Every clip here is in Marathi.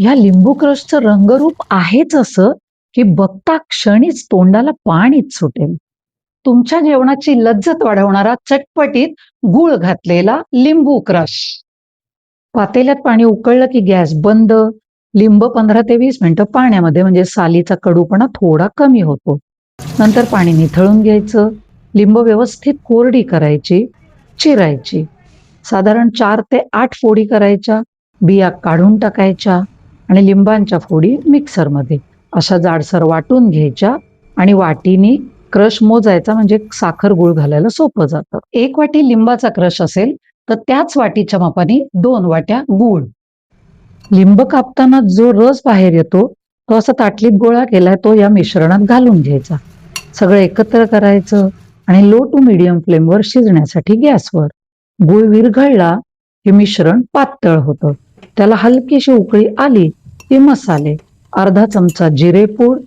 या लिंबू क्रशचं रंगरूप आहेच असं की बघता क्षणीच तोंडाला पाणीच सुटेल. तुमच्या जेवणाची लज्जत वाढवणारा चटपटीत गुळ घातलेला लिंबू क्रश पातेल्यात पाणी उकळलं की गॅस बंद. लिंब पंधरा ते वीस मिनिटं पाण्यामध्ये म्हणजे सालीचा कडूपणा थोडा कमी होतो. नंतर पाणी निथळून घ्यायचं. लिंब व्यवस्थित कोरडी करायची चिरायची. साधारण चार ते आठ फोडी करायच्या. बिया काढून टाकायच्या. आणि लिंबांच्या फोडी मिक्सरमध्ये. अशा जाडसर वाटून घ्यायच्या आणि वाटीने क्रश मोजायचा म्हणजे साखर गुळ घालायला सोपं जातं. एक वाटी लिंबाचा क्रश असेल तर त्याच वाटीच्या मापाने दोन वाट्या गुळ. लिंब कापताना जो रस बाहेर येतो तो असा ताटलीत गोळा केलाय तो या मिश्रणात घालून घ्यायचा. सगळं एकत्र करायचं आणि लो टू मिडियम फ्लेमवर शिजण्यासाठी गॅसवर. गुळ विरघळला की मिश्रण पातळ होतं. त्याला हलकीशी उकळी आली ते मसाले अर्धा चमचा जिरेपूड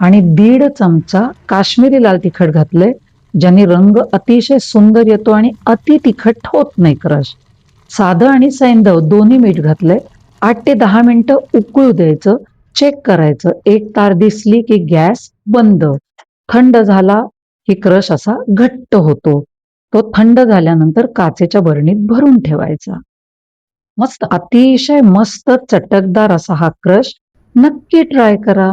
आणि दीड चमचा काश्मीरी लाल तिखट घातले ज्याने रंग अतिशय सुंदर येतो आणि अति तिखट होत नाही क्रश. साधं आणि सैंधव दोन्ही मीठ घातलंय. आठ ते दहा मिनिटं उकळू द्यायचं चेक करायचं. एक तार दिसली की गॅस बंद. थंड झाला की क्रश असा घट्ट होतो. तो थंड झाल्यानंतर काचेच्या बरणीत भरून ठेवायचा. मस्त अतिशय मस्त चटकदार असा हा क्रश. नक्की ट्राय करा.